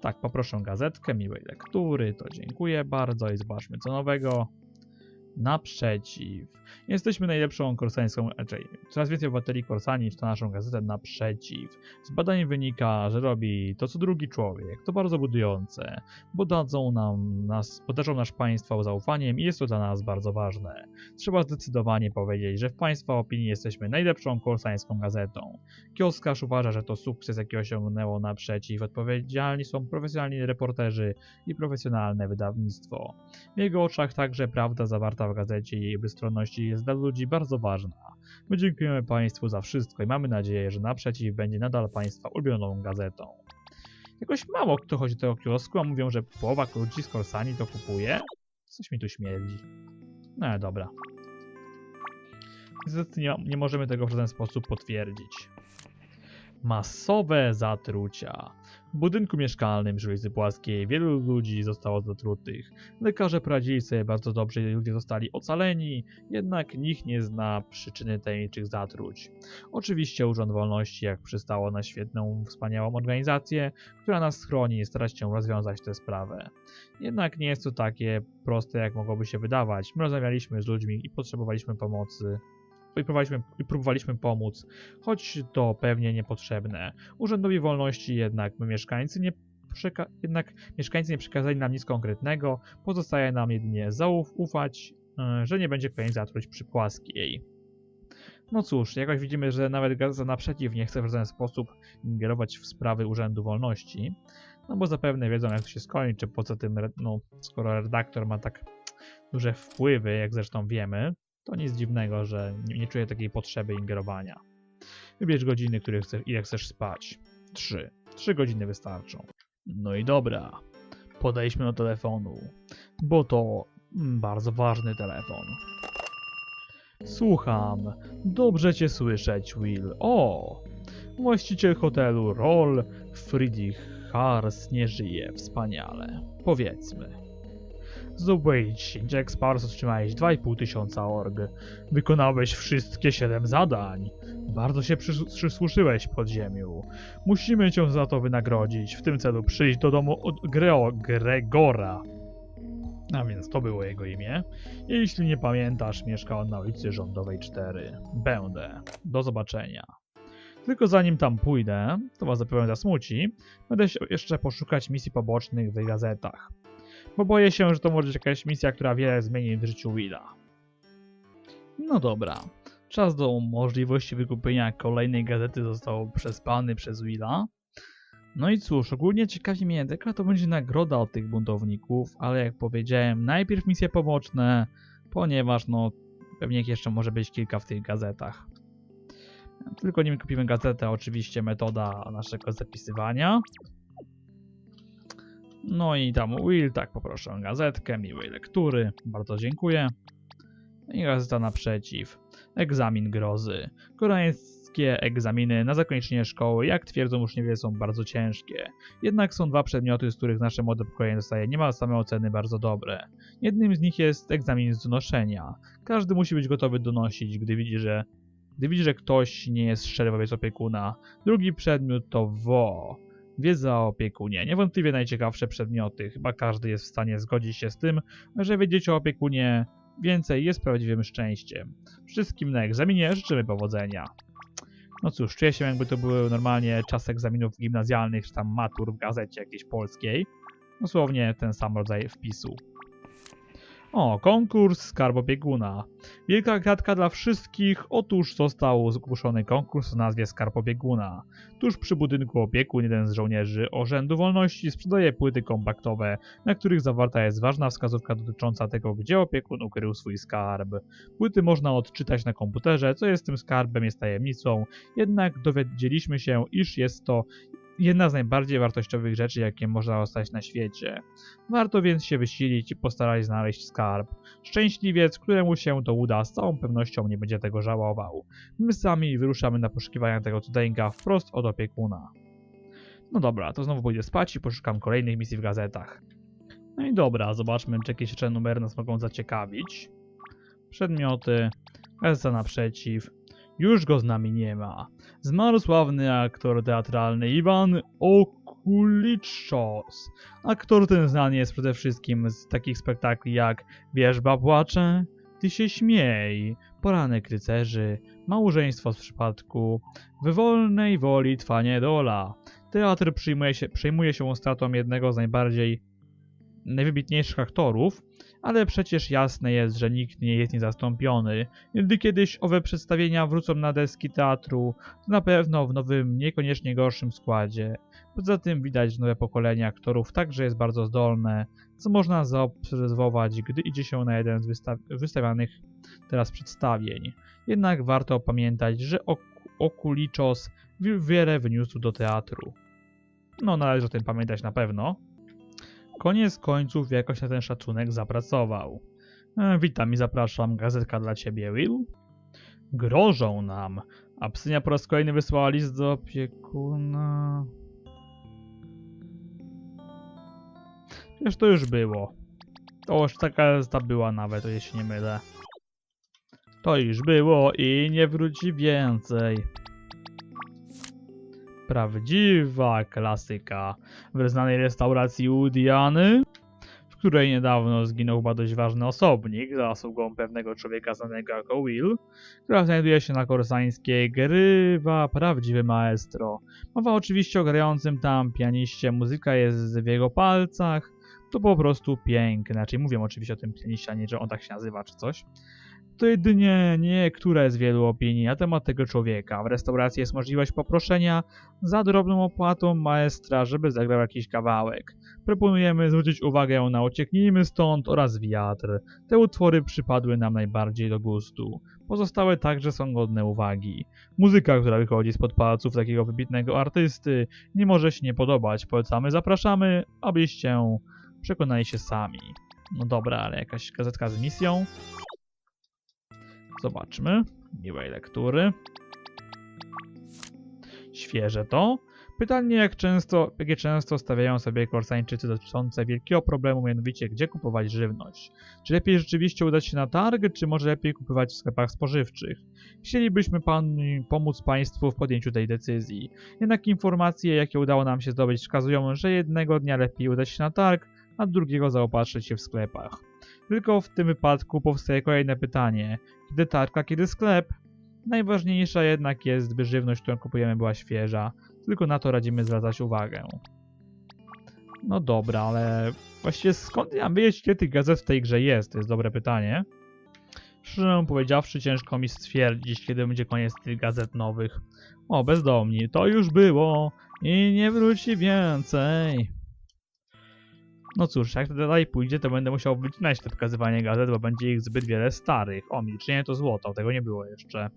Tak, poproszę gazetkę, miłej lektury, to dziękuję bardzo i zobaczmy co nowego. Naprzeciw. Jesteśmy najlepszą korsańską, raczej coraz więcej obywateli Korsani czyta naszą gazetę naprzeciw. Z badań wynika, że robi to co drugi człowiek. To bardzo budujące, bo dadzą nam nas, podarzą nasz państwo zaufaniem i jest to dla nas bardzo ważne. Trzeba zdecydowanie powiedzieć, że w państwa opinii jesteśmy najlepszą korsańską gazetą. Kioskarz uważa, że to sukces, jaki osiągnęło naprzeciw. Odpowiedzialni są profesjonalni reporterzy i profesjonalne wydawnictwo. W jego oczach także prawda zawarta w gazecie i jej bezstronności jest dla ludzi bardzo ważna. My dziękujemy Państwu za wszystko i mamy nadzieję, że naprzeciw będzie nadal Państwa ulubioną gazetą. Jakoś mało kto chodzi do tego kiosku, a mówią, że połowa ludzi z Korsani to kupuje. Coś mi tu śmierdzi. No dobra. Niestety nie, nie możemy tego w żaden sposób potwierdzić. Masowe zatrucia. W budynku mieszkalnym przy ulicy Płaskiej wielu ludzi zostało zatrutych. Lekarze poradzili sobie bardzo dobrze i ludzie zostali ocaleni, jednak nikt nie zna przyczyny tajemniczych zatruć. Oczywiście Urząd Wolności, jak przystało na świetną, wspaniałą organizację, która nas chroni i stara się rozwiązać tę sprawę. Jednak nie jest to takie proste, jak mogłoby się wydawać. My rozmawialiśmy z ludźmi i potrzebowaliśmy pomocy i próbowaliśmy, i próbowaliśmy pomóc, choć to pewnie niepotrzebne. Urzędowi Wolności jednak mieszkańcy nie przeka- jednak mieszkańcy nie przekazali nam nic konkretnego, pozostaje nam jedynie zaufać, yy, że nie będzie kolejnej zatruć przy płaskiej. No cóż, jakoś widzimy, że nawet Gazeta Naprzeciw nie chce w żaden sposób ingerować w sprawy Urzędu Wolności, no bo zapewne wiedzą jak to się skończy, poza tym, no, skoro redaktor ma tak duże wpływy, jak zresztą wiemy, to nic dziwnego, że nie, czuję takiej potrzeby ingerowania. Wybierz godziny, które chcesz, ile chcesz spać. Trzy. Trzy godziny wystarczą. No i dobra. Podejdźmy do telefonu, bo to mm, bardzo ważny telefon. Słucham. Dobrze cię słyszeć, Will. O! Właściciel hotelu Roll Friedrich Hars nie żyje wspaniale. Powiedzmy. Zdobyłeś Jack Sparrow otrzymałeś 2,5 tysiąca org. Wykonałeś wszystkie 7 zadań. Bardzo się przys- przysłużyłeś podziemiu. Musimy cię za to wynagrodzić. W tym celu przyjść do domu od Greo Gregora. A więc to było jego imię. Jeśli nie pamiętasz, mieszka on na ulicy Rządowej 4. Będę. Do zobaczenia. Tylko zanim tam pójdę, to was zapewne zasmuci, będę jeszcze poszukać misji pobocznych w gazetach bo boję się, że to może być jakaś misja, która wiele zmieni w życiu Willa. No dobra. Czas do możliwości wykupienia kolejnej gazety został przespany przez Willa. No i cóż, ogólnie ciekawi mnie, jaka to będzie nagroda od tych buntowników, ale jak powiedziałem, najpierw misje poboczne, ponieważ no pewnie jeszcze może być kilka w tych gazetach. Tylko nim kupimy gazetę, oczywiście metoda naszego zapisywania. No i tam Will, tak poproszę o gazetkę, miłej lektury, bardzo dziękuję. I gazeta naprzeciw. Egzamin grozy. Koreańskie egzaminy na zakończenie szkoły, jak twierdzą uczniowie, są bardzo ciężkie. Jednak są dwa przedmioty, z których nasze młode pokolenie dostaje niemal same oceny bardzo dobre. Jednym z nich jest egzamin z donoszenia. Każdy musi być gotowy donosić, gdy widzi, że gdy widzi, że ktoś nie jest szczery wobec opiekuna. Drugi przedmiot to WO. Wiedza o opiekunie. Niewątpliwie najciekawsze przedmioty. Chyba każdy jest w stanie zgodzić się z tym, że wiedzieć o opiekunie więcej jest prawdziwym szczęściem. Wszystkim na egzaminie życzymy powodzenia. No cóż, czuję się jakby to były normalnie czasy egzaminów gimnazjalnych, czy tam matur w gazecie jakiejś polskiej. Dosłownie ten sam rodzaj wpisu. O, konkurs Skarb. Wielka kratka dla wszystkich. Otóż został zgłoszony konkurs o nazwie Skarb. Tuż przy budynku opiekun jeden z żołnierzy Urzędu Wolności sprzedaje płyty kompaktowe, na których zawarta jest ważna wskazówka dotycząca tego, gdzie opiekun ukrył swój skarb. Płyty można odczytać na komputerze, co jest tym skarbem jest tajemnicą, jednak dowiedzieliśmy się, iż jest to jedna z najbardziej wartościowych rzeczy, jakie można dostać na świecie. Warto więc się wysilić i postarać znaleźć skarb. Szczęśliwiec, któremu się to uda, z całą pewnością nie będzie tego żałował. My sami wyruszamy na poszukiwania tego cudeńka wprost od opiekuna. No dobra, to znowu pójdę spać i poszukam kolejnych misji w gazetach. No i dobra, zobaczmy, czy jakieś jeszcze numery nas mogą zaciekawić. Przedmioty, gazeta naprzeciw. Już go z nami nie ma. Zmarł sławny aktor teatralny Iwan Okuliczos. Aktor ten znany jest przede wszystkim z takich spektakli jak Wierzba płacze, Ty się śmiej, Poranek rycerzy, Małżeństwo z przypadku, W wolnej woli twa niedola. Teatr przyjmuje się, przejmuje się stratą jednego z najbardziej najwybitniejszych aktorów, ale przecież jasne jest, że nikt nie jest niezastąpiony. Gdy kiedyś owe przedstawienia wrócą na deski teatru, to na pewno w nowym, niekoniecznie gorszym składzie. Poza tym widać, że nowe pokolenie aktorów także jest bardzo zdolne, co można zaobserwować, gdy idzie się na jeden z wysta wystawianych teraz przedstawień. Jednak warto pamiętać, że ok Okuliczos wiele wniósł do teatru. No, należy o tym pamiętać na pewno. Koniec końców jakoś na ten szacunek zapracował. E, witam i zapraszam, gazetka dla ciebie, Will. Grożą nam. Absynia po raz kolejny wysłała list do opiekuna. Przecież to już było. To już taka gazeta była nawet, jeśli nie mylę. To już było i nie wróci więcej. Prawdziwa klasyka w znanej restauracji u w której niedawno zginął chyba dość ważny osobnik, zasługą pewnego człowieka znanego jako Will, która znajduje się na Korsańskiej, grywa prawdziwy maestro. Mowa oczywiście o grającym tam pianiście, muzyka jest w jego palcach, to po prostu piękne. Znaczy mówię oczywiście o tym pianiście, a nie, że on tak się nazywa czy coś to jedynie niektóre z wielu opinii na temat tego człowieka. W restauracji jest możliwość poproszenia za drobną opłatą maestra, żeby zagrał jakiś kawałek. Proponujemy zwrócić uwagę na Ucieknijmy stąd oraz Wiatr. Te utwory przypadły nam najbardziej do gustu. Pozostałe także są godne uwagi. Muzyka, która wychodzi spod palców takiego wybitnego artysty, nie może się nie podobać. Polecamy, zapraszamy, abyście przekonali się sami. No dobra, ale jakaś gazetka z misją. Zobaczmy. Miłej lektury. Świeże to. Pytanie, jak często, jakie często stawiają sobie korsańczycy dotyczące wielkiego problemu, mianowicie gdzie kupować żywność. Czy lepiej rzeczywiście udać się na targ, czy może lepiej kupować w sklepach spożywczych? Chcielibyśmy pan, pomóc Państwu w podjęciu tej decyzji. Jednak informacje, jakie udało nam się zdobyć, wskazują, że jednego dnia lepiej udać się na targ, a drugiego zaopatrzyć się w sklepach. Tylko w tym wypadku powstaje kolejne pytanie. Kiedy tarka, kiedy sklep? Najważniejsza jednak jest, by żywność, którą kupujemy była świeża. Tylko na to radzimy zwracać uwagę. No dobra, ale właściwie skąd ja wiedzieć, ile tych gazet w tej grze jest? To jest dobre pytanie. Szczerze powiedziawszy, ciężko mi stwierdzić, kiedy będzie koniec tych gazet nowych. O, bezdomni, to już było i nie wróci więcej. No cóż, jak to dalej pójdzie, to będę musiał wycinać te pokazywanie gazet, bo będzie ich zbyt wiele starych. O, milczenie to złoto, tego nie było jeszcze.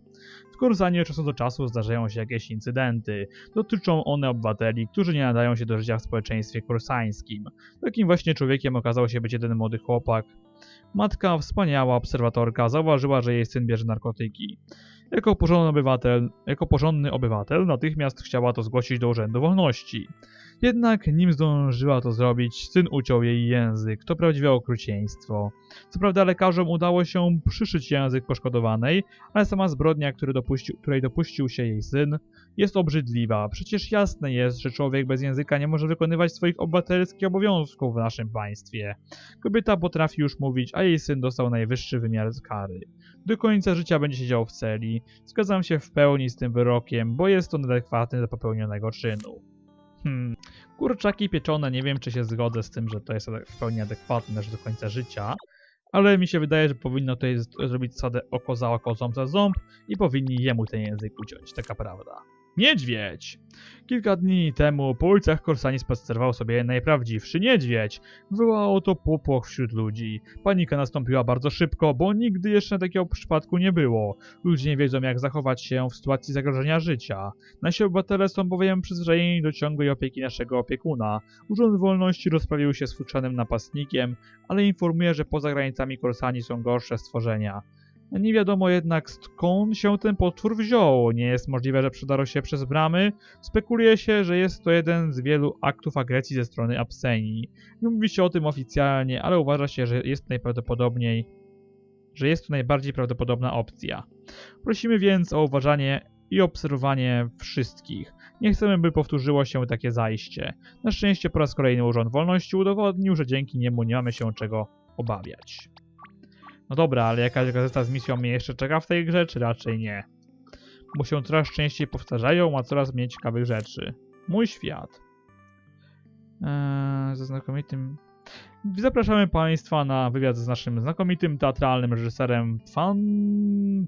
W Korsanie od czasu do czasu zdarzają się jakieś incydenty. Dotyczą one obywateli, którzy nie nadają się do życia w społeczeństwie korsańskim. Takim właśnie człowiekiem okazał się być jeden młody chłopak. Matka, wspaniała obserwatorka, zauważyła, że jej syn bierze narkotyki. Jako porządny obywatel, jako porządny obywatel natychmiast chciała to zgłosić do Urzędu Wolności. Jednak nim zdążyła to zrobić, syn uciął jej język. To prawdziwe okrucieństwo. Co prawda lekarzom udało się przyszyć język poszkodowanej, ale sama zbrodnia, dopuścił, której dopuścił się jej syn, jest obrzydliwa. Przecież jasne jest, że człowiek bez języka nie może wykonywać swoich obywatelskich obowiązków w naszym państwie. Kobieta potrafi już mówić, a jej syn dostał najwyższy wymiar kary. Do końca życia będzie siedział w celi. Zgadzam się w pełni z tym wyrokiem, bo jest on adekwatny do popełnionego czynu. Hmm. Kurczaki pieczone, nie wiem czy się zgodzę z tym, że to jest w pełni adekwatne do końca życia, ale mi się wydaje, że powinno jest zrobić zasadę oko za oko, ząb za ząb i powinni jemu ten język uciąć, taka prawda. Niedźwiedź! Kilka dni temu po ulicach Korsani spacerował sobie najprawdziwszy niedźwiedź. Wywołało to popłoch wśród ludzi. Panika nastąpiła bardzo szybko, bo nigdy jeszcze takiego przypadku nie było. Ludzie nie wiedzą jak zachować się w sytuacji zagrożenia życia. Nasi obywatele są bowiem przyzwyczajeni do ciągłej opieki naszego opiekuna. Urząd Wolności rozprawił się z futrzanym napastnikiem, ale informuje, że poza granicami Korsani są gorsze stworzenia. Nie wiadomo jednak skąd się ten potwór wziął. Nie jest możliwe, że przedarł się przez bramy. Spekuluje się, że jest to jeden z wielu aktów agresji ze strony Absenii. Nie mówi się o tym oficjalnie, ale uważa się, że jest najprawdopodobniej że jest to najbardziej prawdopodobna opcja. Prosimy więc o uważanie i obserwowanie wszystkich. Nie chcemy, by powtórzyło się takie zajście. Na szczęście po raz kolejny Urząd Wolności udowodnił, że dzięki niemu nie mamy się czego obawiać. No dobra, ale jakaś gazeta z misją mnie jeszcze czeka w tej grze, czy raczej nie? Bo się coraz częściej powtarzają, a coraz mniej ciekawych rzeczy. Mój świat. Eee, ze znakomitym... Zapraszamy Państwa na wywiad z naszym znakomitym teatralnym reżyserem Fan...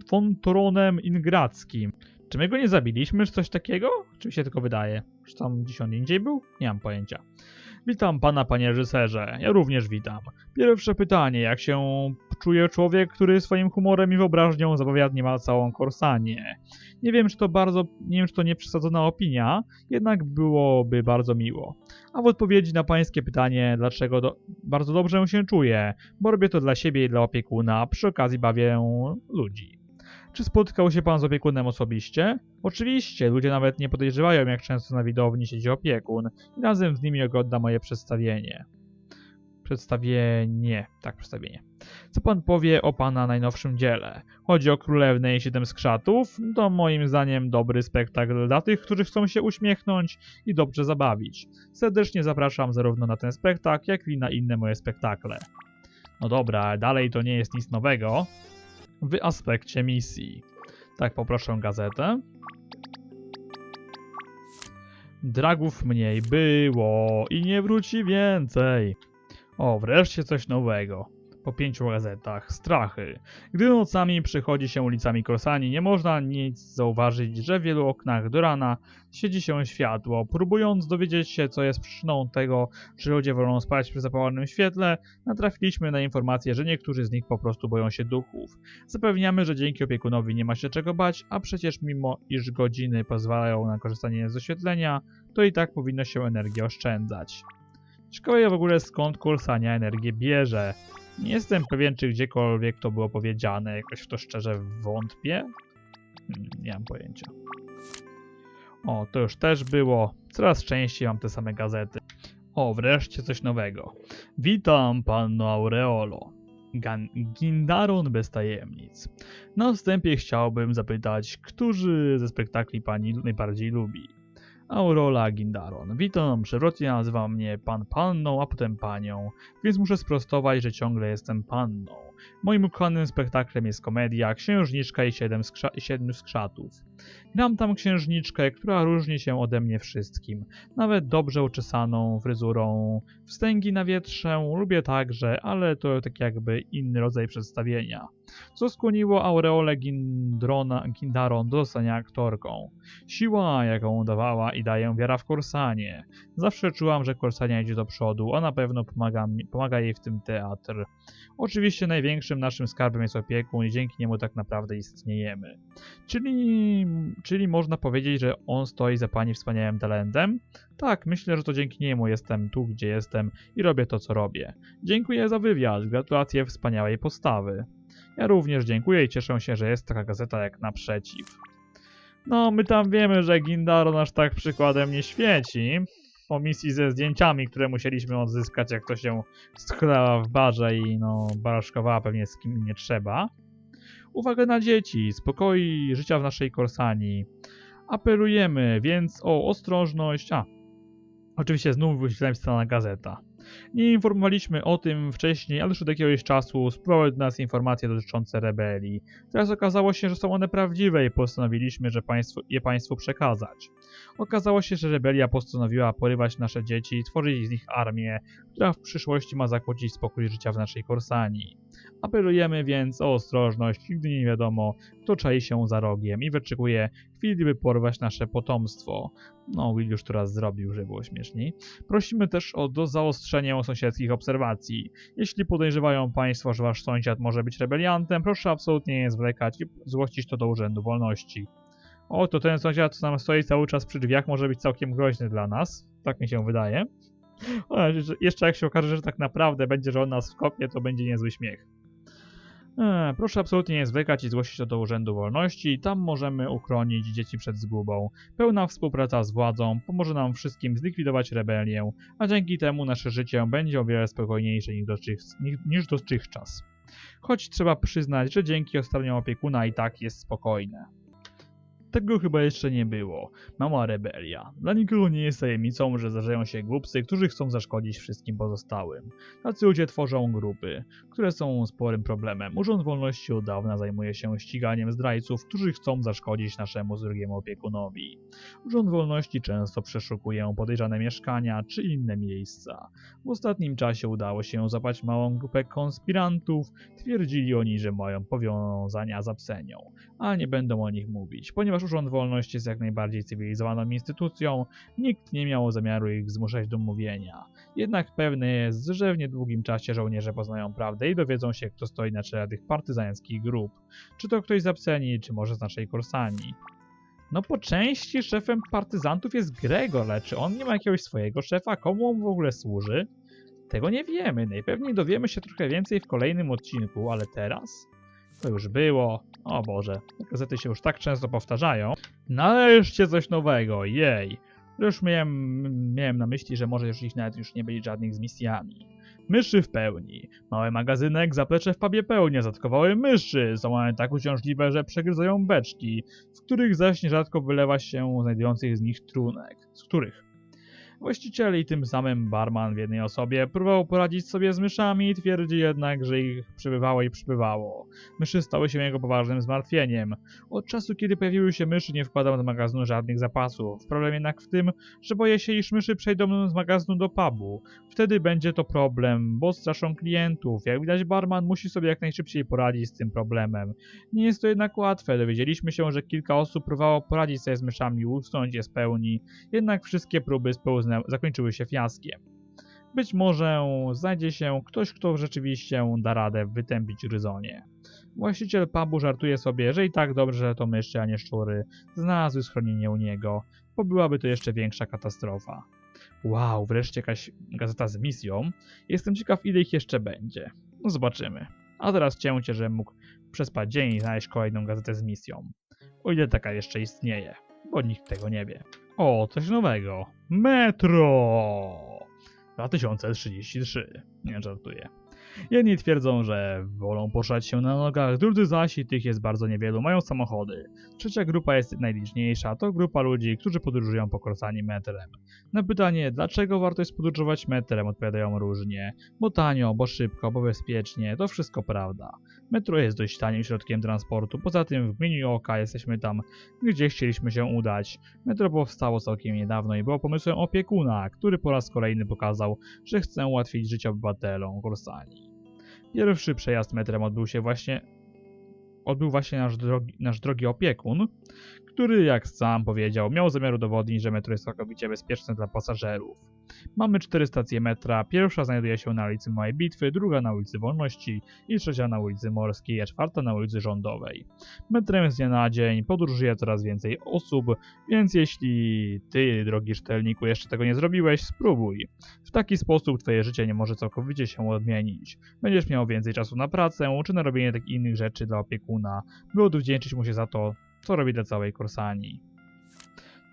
Fontoronem Ingrackim. Czy my go nie zabiliśmy, czy coś takiego? Czy mi się tylko wydaje? Czy tam gdzieś on indziej był? Nie mam pojęcia. Witam pana, panie reżyserze. Ja również witam. Pierwsze pytanie. Jak się czuje człowiek, który swoim humorem i wyobraźnią zabawia niemal całą Korsanię? Nie wiem, czy to bardzo, nie wiem, czy to nieprzesadzona opinia, jednak byłoby bardzo miło. A w odpowiedzi na pańskie pytanie, dlaczego do, bardzo dobrze się czuję, bo robię to dla siebie i dla opiekuna, przy okazji bawię ludzi. Czy spotkał się pan z opiekunem osobiście? Oczywiście, ludzie nawet nie podejrzewają, jak często na widowni siedzi opiekun i razem z nimi ogląda moje przedstawienie. Przedstawienie, tak, przedstawienie. Co pan powie o pana najnowszym dziele? Chodzi o Królewnę i Siedem Skrzatów? To moim zdaniem dobry spektakl dla tych, którzy chcą się uśmiechnąć i dobrze zabawić. Serdecznie zapraszam zarówno na ten spektakl, jak i na inne moje spektakle. No dobra, dalej to nie jest nic nowego w aspekcie misji. Tak, poproszę gazetę. Dragów mniej było i nie wróci więcej. O, wreszcie coś nowego. Po pięciu gazetach. Strachy. Gdy nocami przechodzi się ulicami Korsani, nie można nic zauważyć, że w wielu oknach do rana świeci się światło. Próbując dowiedzieć się, co jest przyczyną tego, że ludzie wolą spać przy zapalonym świetle, natrafiliśmy na informację, że niektórzy z nich po prostu boją się duchów. Zapewniamy, że dzięki opiekunowi nie ma się czego bać, a przecież mimo iż godziny pozwalają na korzystanie z oświetlenia, to i tak powinno się energię oszczędzać. Ciekawe w ogóle skąd Korsania energię bierze. Nie jestem pewien, czy gdziekolwiek to było powiedziane, jakoś w to szczerze wątpię. Hmm, nie mam pojęcia. O, to już też było. Coraz częściej mam te same gazety. O, wreszcie coś nowego. Witam, panno Aureolo. Gan Gindaron bez tajemnic. Na wstępie chciałbym zapytać, którzy ze spektakli pani najbardziej lubi? Aurola Gindaron. Witam, przewrotnie nazywa mnie pan panną, a potem panią, więc muszę sprostować, że ciągle jestem panną. Moim ukochanym spektaklem jest komedia Księżniczka i siedem skrza siedmiu skrzatów. Gram tam księżniczkę, która różni się ode mnie wszystkim. Nawet dobrze uczesaną fryzurą, wstęgi na wietrze lubię także, ale to tak jakby inny rodzaj przedstawienia. Co skłoniło Aureolę Gindrona, Gindaron do zostania aktorką. Siła, jaką dawała i daje wiara w Korsanie. Zawsze czułam, że Korsania idzie do przodu, a na pewno pomaga, pomaga jej w tym teatr. Oczywiście największym naszym skarbem jest opiekun i dzięki niemu tak naprawdę istniejemy. Czyli, czyli można powiedzieć, że on stoi za pani wspaniałym talentem? Tak, myślę, że to dzięki niemu jestem tu, gdzie jestem i robię to, co robię. Dziękuję za wywiad, gratulacje wspaniałej postawy. Ja również dziękuję i cieszę się, że jest taka gazeta jak naprzeciw. No, my tam wiemy, że Gindaron aż tak przykładem nie świeci. Po misji ze zdjęciami, które musieliśmy odzyskać, jak to się schlała w barze i no, baraszkowała pewnie z kim nie trzeba. Uwaga na dzieci, spokoi życia w naszej Korsanii. Apelujemy więc o ostrożność. A, oczywiście znów wyświetlałem strona gazeta. Nie informowaliśmy o tym wcześniej, ale już od jakiegoś czasu spływały do nas informacje dotyczące rebelii. Teraz okazało się, że są one prawdziwe i postanowiliśmy, że je Państwu przekazać. Okazało się, że rebelia postanowiła porywać nasze dzieci i tworzyć z nich armię, która w przyszłości ma zakłócić spokój życia w naszej Korsanii. Apelujemy więc o ostrożność, nigdy nie wiadomo, kto czai się za rogiem i wyczekuje chwili, by porwać nasze potomstwo. No, Will już to raz zrobił, żeby było śmieszniej. Prosimy też o do zaostrzenia sąsiedzkich obserwacji. Jeśli podejrzewają Państwo, że Wasz sąsiad może być rebeliantem, proszę absolutnie nie zwlekać i zgłosić to do Urzędu Wolności. O, to ten sąsiad, co nam stoi cały czas przy drzwiach, może być całkiem groźny dla nas. Tak mi się wydaje. O, jeszcze jak się okaże, że tak naprawdę będzie, że on nas wkopie, to będzie niezły śmiech. E, proszę absolutnie nie zwlekać i zgłosić to do Urzędu Wolności. Tam możemy uchronić dzieci przed zgubą. Pełna współpraca z władzą pomoże nam wszystkim zlikwidować rebelię, a dzięki temu nasze życie będzie o wiele spokojniejsze niż, dotychczas. Choć trzeba przyznać, że dzięki ostalaniom opiekuna i tak jest spokojne. Tego chyba jeszcze nie było. Mała rebelia. Dla nikogo nie jest tajemnicą, że zdarzają się głupcy, którzy chcą zaszkodzić wszystkim pozostałym. Tacy ludzie tworzą grupy, które są sporym problemem. Urząd Wolności od dawna zajmuje się ściganiem zdrajców, którzy chcą zaszkodzić naszemu drugiemu opiekunowi. Urząd Wolności często przeszukuje podejrzane mieszkania czy inne miejsca. W ostatnim czasie udało się zapać małą grupę konspirantów. Twierdzili oni, że mają powiązania z Absenią, ale nie będą o nich mówić. Ponieważ Urząd Wolności jest jak najbardziej cywilizowaną instytucją, nikt nie miał zamiaru ich zmuszać do mówienia. Jednak pewne jest, że w niedługim czasie żołnierze poznają prawdę i dowiedzą się, kto stoi na czele tych partyzańskich grup. Czy to ktoś z Absenii, czy może z naszej Korsanii. No po części szefem partyzantów jest Gregor, ale czy on nie ma jakiegoś swojego szefa? Komu on w ogóle służy? Tego nie wiemy. Najpewniej dowiemy się trochę więcej w kolejnym odcinku, ale teraz? To już było. O Boże, gazety się już tak często powtarzają. Nareszcie coś nowego, jej. Już miałem, miałem na myśli, że może już ich nawet już nie być żadnych z misjami. Myszy w pełni. Mały magazynek, zaplecze w pubie pełnia, zatkowały myszy. Są one tak uciążliwe, że przegryzają beczki, w których zaś nierzadko wylewa się znajdujących z nich trunek. Z których? Właściciel i tym samym barman w jednej osobie próbował poradzić sobie z myszami, twierdzi jednak, że ich przybywało i przybywało. Myszy stały się jego poważnym zmartwieniem. Od czasu, kiedy pojawiły się myszy, nie wkładał do magazynu żadnych zapasów. Problem jednak w tym, że boję się, iż myszy przejdą z magazynu do pubu. Wtedy będzie to problem, bo straszą klientów. Jak widać, barman musi sobie jak najszybciej poradzić z tym problemem. Nie jest to jednak łatwe. Dowiedzieliśmy się, że kilka osób próbowało poradzić sobie z myszami i usunąć je z pełni. Jednak wszystkie próby spełzne zakończyły się fiaskiem. Być może znajdzie się ktoś, kto rzeczywiście da radę wytępić ryzonie. Właściciel pubu żartuje sobie, że i tak dobrze, że to myszy, a nie szczury znalazły schronienie u niego, bo byłaby to jeszcze większa katastrofa. Wow, wreszcie jakaś gazeta z misją. Jestem ciekaw, ile ich jeszcze będzie. No zobaczymy. A teraz cięcie, że mógł przespać dzień i znaleźć kolejną gazetę z misją. O ile taka jeszcze istnieje, bo nikt tego nie wie. O, coś nowego. Metro! 2033. Nie żartuję. Jedni twierdzą, że wolą poruszać się na nogach, drudzy zaś, i tych jest bardzo niewielu, mają samochody. Trzecia grupa jest najliczniejsza, to grupa ludzi, którzy podróżują po Korsanii metrem. Na pytanie, dlaczego warto jest podróżować metrem, odpowiadają różnie. Bo tanio, bo szybko, bo bezpiecznie, to wszystko prawda. Metro jest dość tanim środkiem transportu, poza tym w menu oka jesteśmy tam, gdzie chcieliśmy się udać. Metro powstało całkiem niedawno i było pomysłem opiekuna, który po raz kolejny pokazał, że chce ułatwić życie obywatelom Korsanii. Pierwszy przejazd metrem odbył się właśnie odbył właśnie nasz drogi, nasz drogi opiekun, który, jak sam powiedział, miał zamiar udowodnić, że metro jest całkowicie bezpieczne dla pasażerów. Mamy cztery stacje metra, pierwsza znajduje się na ulicy Małej Bitwy, druga na ulicy Wolności i trzecia na ulicy Morskiej, a czwarta na ulicy Rządowej. Metrem z dnia na dzień podróżuje coraz więcej osób, więc jeśli ty, drogi czytelniku, jeszcze tego nie zrobiłeś, spróbuj. W taki sposób twoje życie nie może całkowicie się odmienić. Będziesz miał więcej czasu na pracę, czy na robienie takich innych rzeczy dla opiekuna, by odwdzięczyć mu się za to, co robi dla całej Korsanii.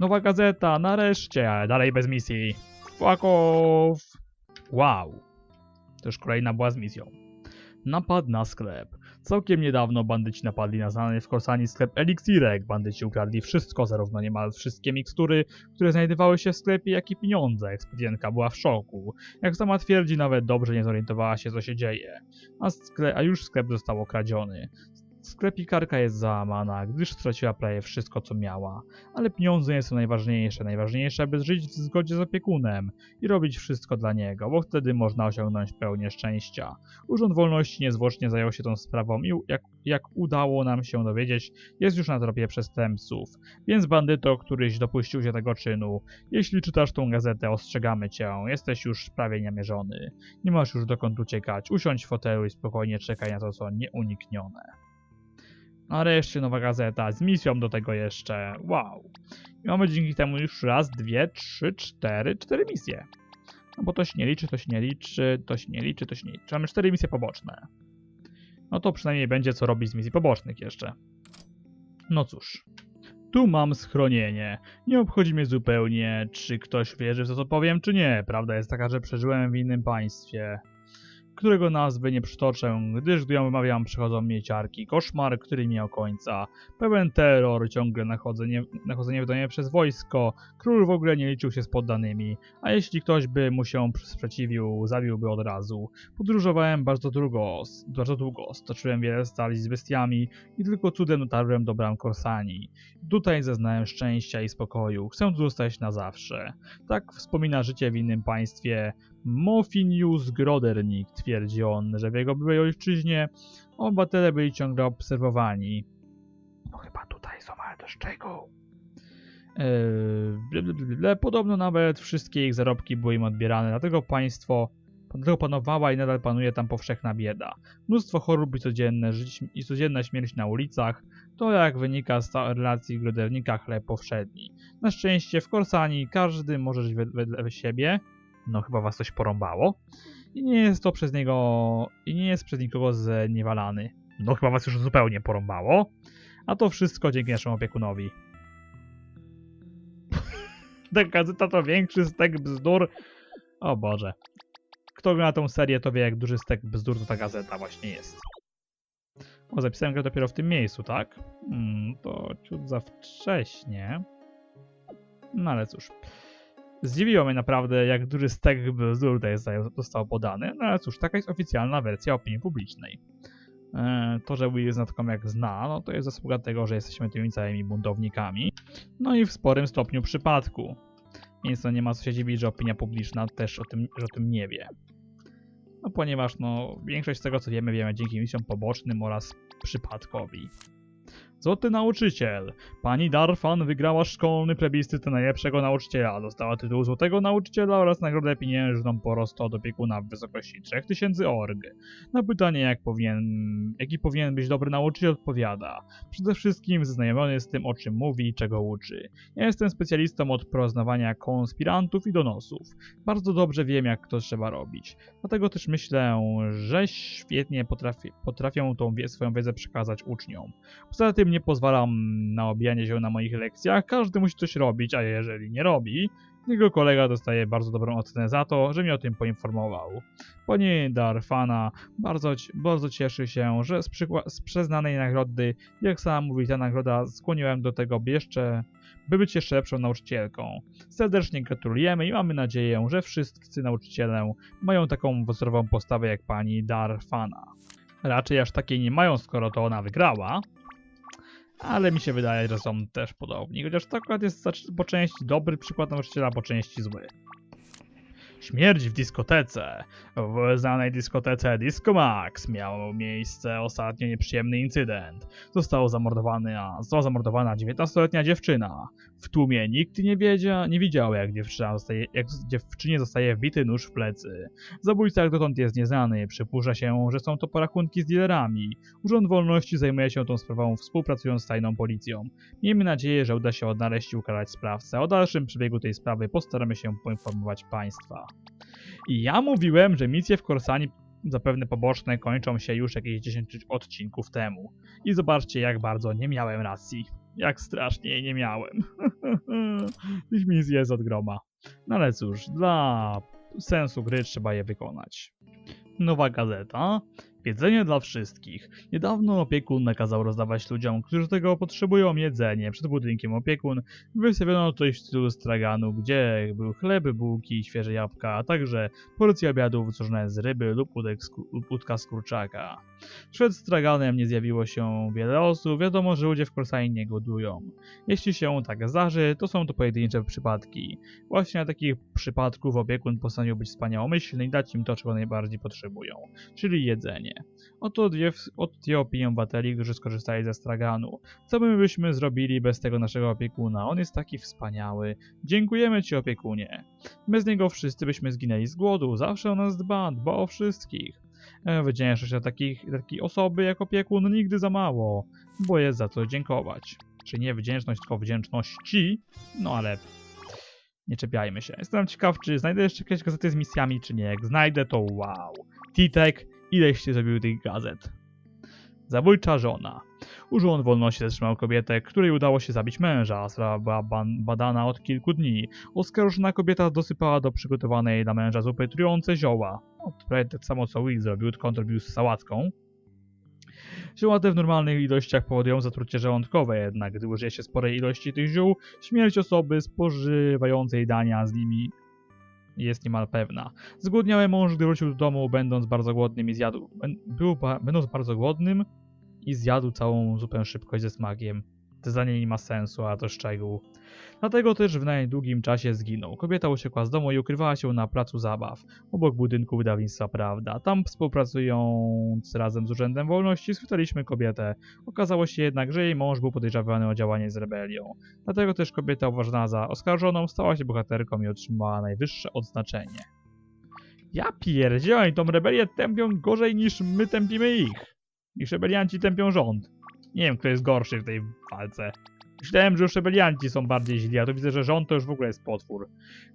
Nowa gazeta, nareszcie, ale dalej bez misji. Fuck off! Wow. To już kolejna była z misją. Napad na sklep. Całkiem niedawno bandyci napadli na znany w Korsanii sklep Elixirek. Bandyci ukradli wszystko, zarówno niemal wszystkie mikstury, które znajdowały się w sklepie, jak i pieniądze. Ekspedientka była w szoku. Jak sama twierdzi, nawet dobrze nie zorientowała się, co się dzieje. A, a już sklep został okradziony. Sklepikarka jest załamana, gdyż straciła prawie wszystko, co miała. Ale pieniądze nie są najważniejsze. Najważniejsze, aby żyć w zgodzie z opiekunem i robić wszystko dla niego, bo wtedy można osiągnąć pełnię szczęścia. Urząd Wolności niezwłocznie zajął się tą sprawą i jak, jak udało nam się dowiedzieć, jest już na tropie przestępców. Więc bandyto, któryś dopuścił się tego czynu, jeśli czytasz tą gazetę, ostrzegamy cię, jesteś już prawie niemierzony. Nie masz już dokąd uciekać, usiądź w fotelu i spokojnie czekaj na to, co nieuniknione. Nareszcie nowa gazeta, z misją do tego jeszcze. Wow. I mamy dzięki temu już raz, dwie, trzy, cztery, cztery misje. No bo to się nie liczy, to się nie liczy, to się nie liczy, to się nie liczy. Mamy cztery misje poboczne. No to przynajmniej będzie co robić z misji pobocznych jeszcze. No cóż. Tu mam schronienie. Nie obchodzi mnie zupełnie, czy ktoś wierzy w to, co powiem, czy nie. Prawda jest taka, że przeżyłem w innym państwie. Którego nazwy nie przytoczę, gdyż gdy ją wymawiam przychodzą mnie ciarki. Koszmar, który miał końca. Pełen terror, ciągle nachodzenie, nachodzenie wydawane przez wojsko. Król w ogóle nie liczył się z poddanymi, a jeśli ktoś by mu się sprzeciwił, zabiłby od razu. Podróżowałem bardzo długo, bardzo długo, stoczyłem wiele stali z bestiami i tylko cudem dotarłem do bram Korsani. Tutaj zeznałem szczęścia i spokoju. Chcę tu zostać na zawsze. Tak wspomina życie w innym państwie Mofinius Grodernik. Twierdzi on, że w jego byłej ojczyźnie obywatele byli ciągle obserwowani. No chyba tutaj są, ale z czego? Eee, podobno nawet wszystkie ich zarobki były im odbierane, dlatego państwo Dlatego panowała i nadal panuje tam powszechna bieda. Mnóstwo chorób i, codzienne, i codzienna śmierć na ulicach, to jak wynika z relacji Grodernika chleb powszedni. Na szczęście w Korsani każdy może żyć wedle siebie, no chyba was coś porąbało, i nie jest to przez niego, i nie jest przez nikogo zniewalany. No chyba was już zupełnie porąbało, a to wszystko dzięki naszemu opiekunowi. Ta gazeta to większy stek bzdur. O Boże. Kto gra tą serię, to wie, jak duży stek bzdur to ta gazeta właśnie jest. O, zapisałem go dopiero w tym miejscu, tak? Hmm, to ciut za wcześnie. No ale cóż. Zdziwiło mnie naprawdę, jak duży stek bzdur tutaj został podany. No ale cóż, taka jest oficjalna wersja opinii publicznej. E, to, że Will zna taką jak zna, no to jest zasługa tego, że jesteśmy tymi całymi buntownikami. No i w sporym stopniu przypadku. Więc to nie ma co się dziwić, że opinia publiczna też o tym, że o tym nie wie. No ponieważ no, większość z tego co wiemy, wiemy dzięki misjom pobocznym oraz przypadkowi. Złoty nauczyciel. Pani Darfan wygrała szkolny plebiscyt najlepszego nauczyciela. Dostała tytuł złotego nauczyciela oraz nagrodę pieniężną po od opiekuna w wysokości 3000 org. Na pytanie, jak powinien, jaki powinien być dobry nauczyciel, odpowiada. Przede wszystkim zaznajomiony z tym, o czym mówi i czego uczy. Ja jestem specjalistą od poznawania konspirantów i donosów. Bardzo dobrze wiem, jak to trzeba robić. Dlatego też myślę, że świetnie potrafi, potrafią tą swoją wiedzę przekazać uczniom. Poza tym nie pozwalam na obijanie się na moich lekcjach, każdy musi coś robić, a jeżeli nie robi, jego kolega dostaje bardzo dobrą ocenę za to, że mnie o tym poinformował. Pani Darfana bardzo, bardzo cieszy się, że z, z przyznanej nagrody, jak sama mówi, ta nagroda skłoniłem do tego, by jeszcze by być jeszcze lepszą nauczycielką. Serdecznie gratulujemy i mamy nadzieję, że wszyscy nauczyciele mają taką wzorową postawę jak pani Darfana. Raczej aż takiej nie mają, skoro to ona wygrała, ale mi się wydaje, że są też podobni, chociaż to akurat jest po części dobry przykład nauczyciela, po części zły. Śmierć w dyskotece. W znanej dyskotece Disco Max miał miejsce ostatnio nieprzyjemny incydent. Została zamordowana, została zamordowana 19-letnia dziewczyna. W tłumie nikt nie, wiedział, nie widział, jak, dziewczyna zostaje, jak dziewczynie zostaje wbity nóż w plecy. Zabójca jak dotąd jest nieznany. Przypuszcza się, że są to porachunki z dealerami. Urząd Wolności zajmuje się tą sprawą współpracując z tajną policją. Miejmy nadzieję, że uda się odnaleźć i ukarać sprawcę. O dalszym przebiegu tej sprawy postaramy się poinformować Państwa. I ja mówiłem, że misje w Korsani zapewne poboczne kończą się już jakieś 10 odcinków temu. I zobaczcie, jak bardzo nie miałem racji. Jak strasznie nie miałem. Tych misji jest od groma. No ale cóż, dla sensu gry trzeba je wykonać. Nowa gazeta. Jedzenie dla wszystkich. Niedawno opiekun nakazał rozdawać ludziom, którzy tego potrzebują jedzenie. Przed budynkiem opiekun wystawiono coś w stylu straganu, gdzie był chleb, bułki, świeże jabłka, a także porcje obiadów złożone z ryby lub, lub udka z kurczaka. Przed straganem nie zjawiło się wiele osób, wiadomo, że ludzie w Korsai nie głodują. Jeśli się tak zdarzy, to są to pojedyncze przypadki. Właśnie na takich przypadków opiekun postanowił być wspaniałomyślny i dać im to, czego najbardziej potrzebują, czyli jedzenie. Oto dwie, oto opinie obywateli, którzy skorzystali ze straganu. Co my byśmy zrobili bez tego naszego opiekuna? On jest taki wspaniały. Dziękujemy ci, opiekunie. Bez niego wszyscy byśmy zginęli z głodu. Zawsze o nas dba, dba o wszystkich. E, wdzięczność dla takich, takiej osoby jak opiekun nigdy za mało, bo jest za co dziękować. Czy nie wdzięczność, tylko wdzięczności, no ale nie czepiajmy się. Jestem ciekaw, czy znajdę jeszcze jakieś gazety z misjami, czy nie. Jak znajdę, to wow. Titek, ileście zrobił tych gazet? Zabójcza żona. Urząd Wolności zatrzymał kobietę, której udało się zabić męża. Sprawa była badana od kilku dni. Oskarżona kobieta dosypała do przygotowanej dla męża zupy trujące zioła. No, to prawie tak samo co Will zrobił, tylko on to robił z sałatką. Te w normalnych ilościach powodują zatrucie żołądkowe, jednak gdy użyje się sporej ilości tych ziół, śmierć osoby spożywającej dania z nimi jest niemal pewna. Zgłodniały mąż, gdy wrócił do domu, będąc bardzo głodnym i zjadł. Był, ba- będąc bardzo głodnym i zjadł całą zupę szybko i ze smakiem. To zdanie nie ma sensu, a to szczegół. Dlatego też w najdługim czasie zginął. Kobieta uciekła z domu i ukrywała się na placu zabaw, obok budynku wydawnictwa Prawda. Tam współpracując razem z Urzędem Wolności schwytaliśmy kobietę. Okazało się jednak, że jej mąż był podejrzewany o działanie z rebelią. Dlatego też kobieta uważana za oskarżoną stała się bohaterką i otrzymała najwyższe odznaczenie. Ja pierdzielę, tą rebelię tępią gorzej niż my tępimy ich. Niż rebelianci tępią rząd. Nie wiem, kto jest gorszy w tej walce. Myślałem, że już rebelianci są bardziej źli, a tu widzę, że rząd to już w ogóle jest potwór.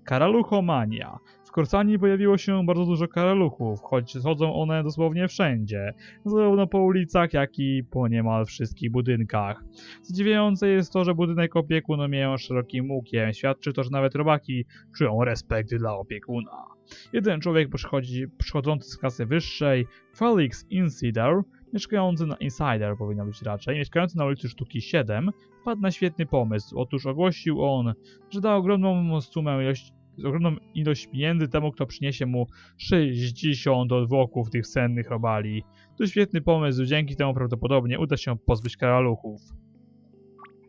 Karaluchomania. W Korsanii pojawiło się bardzo dużo karaluchów, choć chodzą one dosłownie wszędzie. Zarówno po ulicach, jak i po niemal wszystkich budynkach. Zdziwiające jest to, że budynek opiekun omieją szerokim łukiem. Świadczy to, że nawet robaki czują respekt dla opiekuna. Jeden człowiek przychodzi, przychodzący z klasy wyższej, Felix Insider, mieszkający na Insider powinno być raczej, mieszkający na ulicy Sztuki 7, wpadł na świetny pomysł. Otóż ogłosił on, że da ogromną sumę ilość, ogromną ilość pieniędzy temu, kto przyniesie mu 60 odwłoków tych sennych robali. To świetny pomysł, dzięki temu prawdopodobnie uda się pozbyć karaluchów.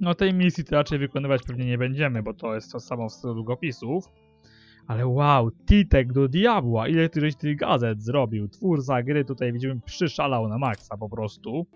No tej misji to raczej wykonywać pewnie nie będziemy, bo to jest to samo w stylu długopisów. Ale wow, Titek do diabła, ile żeś tych gazet zrobił. Twórca gry tutaj widzimy przyszalał na maksa po prostu.